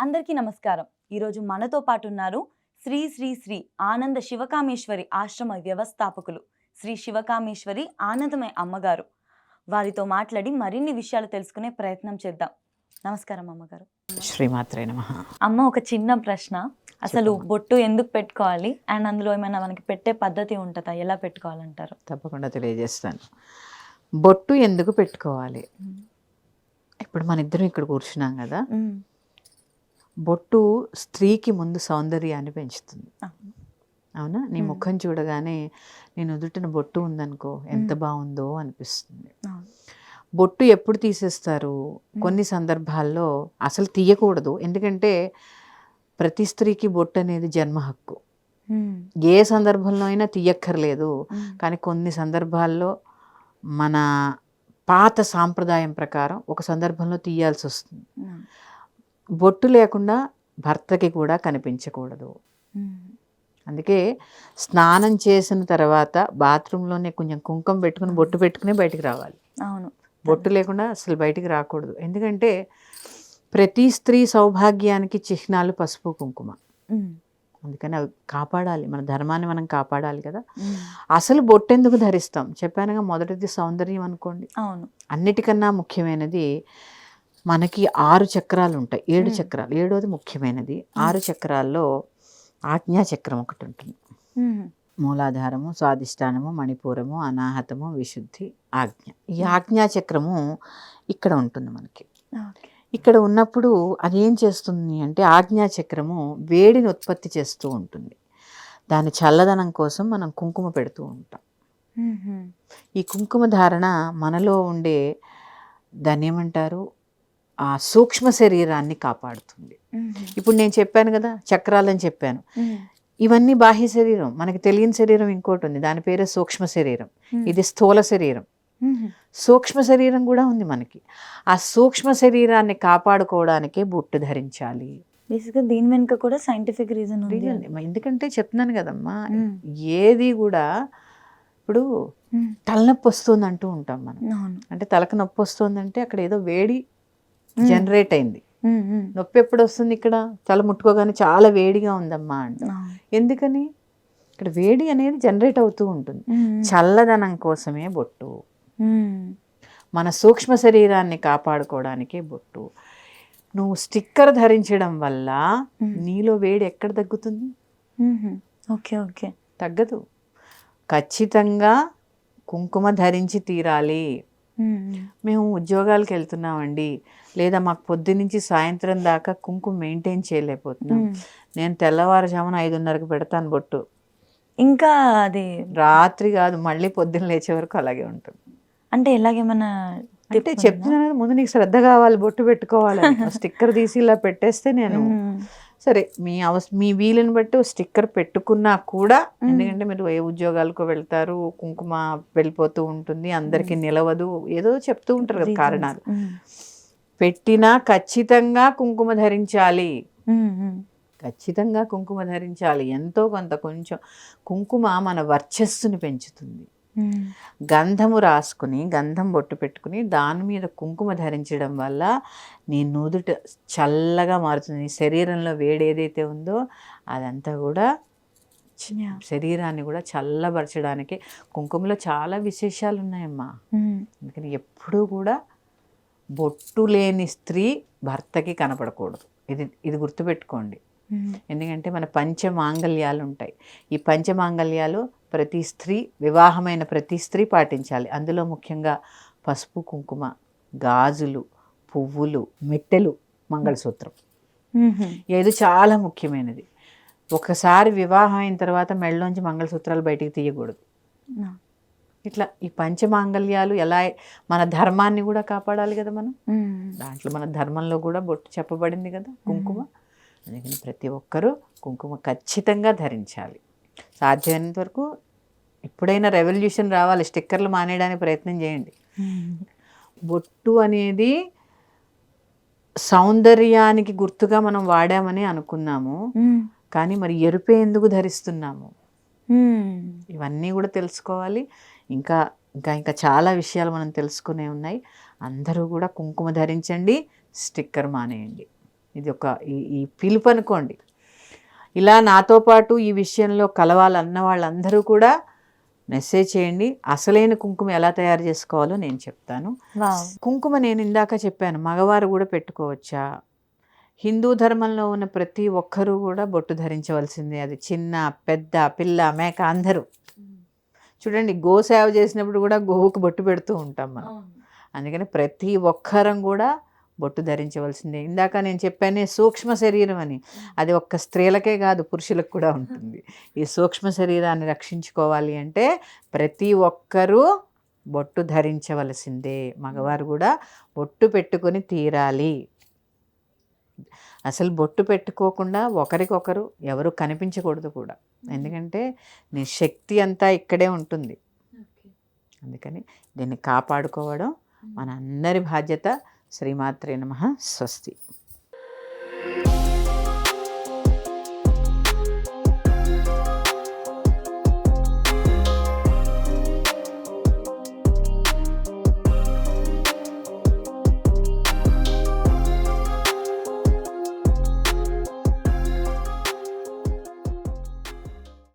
అందరికీ నమస్కారం. ఈరోజు మనతో పాటు ఉన్నారు శ్రీ శ్రీ శ్రీ ఆనంద శివకామేశ్వరి ఆశ్రమ వ్యవస్థాపకులు శ్రీ శివకామేశ్వరి ఆనందమయ అమ్మగారు. వారితో మాట్లాడి మరిన్ని విషయాలు తెలుసుకునే ప్రయత్నం చేద్దాం. నమస్కారం అమ్మగారు. శ్రీమాత్రే నమ. అమ్మ ఒక చిన్న ప్రశ్న. అసలు. బొట్టు ఎందుకు పెట్టుకోవాలి? అండ్ అందులో ఏమైనా మనకి పెట్టే పద్ధతి ఉంటుందా? ఎలా పెట్టుకోవాలంటారు? తప్పకుండా తెలియజేస్తాను. బొట్టు ఎందుకు పెట్టుకోవాలి? ఇప్పుడు మన ఇద్దరం ఇక్కడ కూర్చున్నాం కదా. బొట్టు స్త్రీకి ముందు సౌందర్యాన్ని పెంచుతుంది అవును. నీ. ముఖం చూడగానే నేను ఎదుటిన బొట్టు ఉందనుకో ఎంత. బాగుందో అనిపిస్తుంది. బొట్టు ఎప్పుడు తీసేస్తారు కొన్ని సందర్భాల్లో అసలు తీయకూడదు ఎందుకంటే ప్రతి స్త్రీకి బొట్టు అనేది జన్మ హక్కు. ఏ సందర్భంలో అయినా తీయక్కర్లేదు. కానీ కొన్ని సందర్భాల్లో మన పాత సాంప్రదాయం ప్రకారం ఒక సందర్భంలో తీయాల్సి వస్తుంది. బొట్టు లేకుండా భర్తకి కూడా కనిపించకూడదు. అందుకే స్నానం చేసిన తర్వాత బాత్రూంలోనే కొంచెం కుంకుమ పెట్టుకుని బొట్టు పెట్టుకుని బయటికి రావాలి. అవును. బొట్టు లేకుండా అసలు బయటికి రాకూడదు. ఎందుకంటే ప్రతి స్త్రీ సౌభాగ్యానికి చిహ్నాలు పసుపు కుంకుమ. అందుకని అవి కాపాడాలి. మన ధర్మాన్ని మనం కాపాడాలి కదా. అసలు బొట్టెందుకు ధరిస్తాం? చెప్పానుగా మొదటిది సౌందర్యం అనుకోండి. అవును. అన్నిటికన్నా ముఖ్యమైనది మనకి ఆరు చక్రాలు ఉంటాయి ఏడు. చక్రాలు. ఏడోది ముఖ్యమైనది. ఆరు చక్రాల్లో ఆజ్ఞా చక్రం ఒకటి ఉంటుంది. మూలాధారము స్వాదిష్టానము మణిపూరము అనాహతము విశుద్ధి ఆజ్ఞ. ఈ ఆజ్ఞా చక్రము ఇక్కడ ఉంటుంది మనకి. ఇక్కడ ఉన్నప్పుడు అది ఏం చేస్తుంది అంటే ఆజ్ఞా చక్రము వేడిని ఉత్పత్తి చేస్తూ ఉంటుంది. దాని చల్లదనం కోసం మనం కుంకుమ పెడుతూ ఉంటాం. ఈ కుంకుమ ధారణ మనలో ఉండే దాన్ని ఏమంటారు? ఆ సూక్ష్మ శరీరాన్ని కాపాడుతుంది. ఇప్పుడు నేను చెప్పాను కదా చక్రాలని చెప్పాను. ఇవన్నీ బాహ్య శరీరం మనకి తెలియని శరీరం ఇంకోటి ఉంది దాని పేరే సూక్ష్మ శరీరం ఇది స్థూల శరీరం. సూక్ష్మ శరీరం కూడా ఉంది మనకి ఆ సూక్ష్మ శరీరాన్ని కాపాడుకోవడానికే బొట్టు ధరించాలి బేసిక్గా దీని వెనుక కూడా సైంటిఫిక్ రీజన్ ఉంది. ఎందుకంటే చెప్తున్నాను కదమ్మా మ్మ్. ఏది కూడా ఇప్పుడు. తలనొప్పి వస్తుంది అంటూ ఉంటాం మనం అంటే తలకు నొప్పి వస్తుందంటే అక్కడ ఏదో వేడి. జనరేట్ అయింది మ్మ్. మ్మ్. నొప్పి ఎప్పుడు వస్తుంది ఇక్కడ తల ముట్టుకోగానే చాలా వేడిగా ఉందమ్మా అంట. ఎందుకని ఇక్కడ వేడి అనేది జనరేట్ అవుతూ ఉంటుంది. చల్లదనం కోసమే బొట్టు. మన సూక్ష్మ శరీరాన్ని కాపాడుకోవడానికే బొట్టు నువ్వు స్టిక్కర్ ధరించడం వల్ల. నీలో వేడి ఎక్కడ తగ్గుతుంది. ఓకే ఓకే తగ్గదు ఖచ్చితంగా కుంకుమ ధరించి తీరాలి మ్మ్. ఉద్యోగాలకు వెళ్తున్నామండి లేదా మాకు పొద్దునుంచి సాయంత్రం దాకా కుంకుమ మెయింటైన్ చేయలేకపోతున్నాం. నేను తెల్లవారుజామున ఐదున్నరకు పెడతాను బొట్టు ఇంకా అది రాత్రి కాదు మళ్ళీ పొద్దున్న లేచే వరకు అలాగే ఉంటుంది అంటే ఎలాగేమన్నా అంటే? చెప్తున్నాను కదా, ముందు నీకు శ్రద్ధ కావాలి బొట్టు పెట్టుకోవాలి స్టిక్కర్ తీసి ఇలా పెట్టేస్తే నేను. సరే మీ అవస మీ వీలుని బట్టి స్టిక్కర్ పెట్టుకున్నా కూడా. ఎందుకంటే మీరు ఏ ఉద్యోగాలకు వెళ్తారు కుంకుమ వెళ్ళిపోతూ ఉంటుంది అందరికి నిలవదు ఏదో చెప్తూ ఉంటారు కదా. కారణాలు. పెట్టినా ఖచ్చితంగా కుంకుమ ధరించాలి. ఖచ్చితంగా కుంకుమ ధరించాలి ఎంతో కొంత కొంచెం కుంకుమ మన వర్చస్సుని పెంచుతుంది. గంధము రాసుకుని గంధం బొట్టు పెట్టుకుని దాని మీద కుంకుమ ధరించడం వల్ల నీ నుదుట చల్లగా మారుతుంది నీ శరీరంలో వేడి ఏదైతే ఉందో అదంతా కూడా. శరీరాన్ని కూడా చల్లబరచడానికి కుంకుమలో చాలా విశేషాలు ఉన్నాయమ్మా మ్మ్. అందుకని ఎప్పుడూ కూడా బొట్టు లేని స్త్రీ భర్తకి కనపడకూడదు ఇది ఇది గుర్తుపెట్టుకోండి. ఎందుకంటే మన పంచమాంగల్యాలు ఉంటాయి ఈ పంచమాంగల్యాలు ప్రతి స్త్రీ వివాహమైన ప్రతి స్త్రీ పాటించాలి. అందులో ముఖ్యంగా పసుపు కుంకుమ గాజులు పువ్వులు మెట్టెలు మంగళసూత్రం. ఇది చాలా ముఖ్యమైనది. ఒకసారి వివాహం అయిన తర్వాత మెళ్ళలోంచి మంగళసూత్రాలు బయటికి తీయకూడదు. ఇట్లా ఈ పంచమాంగల్యాలు ఎలా మన ధర్మాన్ని కూడా కాపాడాలి కదా మనం. దాంట్లో మన ధర్మంలో కూడా బొట్టు చెప్పబడింది కదా కుంకుమ. అందుకని ప్రతి ఒక్కరూ కుంకుమ ఖచ్చితంగా ధరించాలి. సాధ్యమైనంత వరకు ఎప్పుడైనా రెవల్యూషన్ రావాలి స్టిక్కర్లు మానేయడానికి ప్రయత్నం చేయండి. బొట్టు అనేది సౌందర్యానికి గుర్తుగా మనం వాడామని అనుకున్నాము. కానీ మరి ఎరుపే ఎందుకు ధరిస్తున్నాము. ఇవన్నీ కూడా తెలుసుకోవాలి. ఇంకా ఇంకా ఇంకా చాలా విషయాలు మనం తెలుసుకునే ఉన్నాయి. అందరూ కూడా కుంకుమ ధరించండి స్టిక్కర్ మానేయండి. ఇది ఒక ఈ ఈ పిలుపు అనుకోండి ఇలా నాతో పాటు ఈ విషయంలో కలవాలన్న వాళ్ళందరూ కూడా మెసేజ్ చేయండి. అసలైన కుంకుమ ఎలా తయారు చేసుకోవాలో నేను చెప్తాను. కుంకుమ నేను ఇందాక చెప్పాను మగవారు కూడా పెట్టుకోవచ్చా? హిందూ ధర్మంలో ఉన్న ప్రతి ఒక్కరూ కూడా బొట్టు ధరించవలసిందే. అది చిన్న పెద్ద పిల్ల మేక అందరూ. చూడండి గో సేవ చేసినప్పుడు కూడా గోవుకు బొట్టు పెడుతూ ఉంటాం మనం. అందుకని ప్రతి ఒక్కరం కూడా బొట్టు ధరించవలసిందే. ఇందాక నేను చెప్పానే సూక్ష్మ శరీరం అని. అది ఒక్క స్త్రీలకే కాదు పురుషులకు కూడా ఉంటుంది. ఈ సూక్ష్మ శరీరాన్ని రక్షించుకోవాలి అంటే ప్రతి ఒక్కరూ బొట్టు ధరించవలసిందే. మగవారు కూడా బొట్టు పెట్టుకొని తీరాలి. అసలు బొట్టు పెట్టుకోకుండా ఒకరికొకరు ఎవరు కనిపించకూడదు కూడా. ఎందుకంటే నీ శక్తి అంతా ఇక్కడే ఉంటుంది. అందుకని దీన్ని కాపాడుకోవడం మన అందరి బాధ్యత. శ్రీమాత్రే నమ స్వస్తి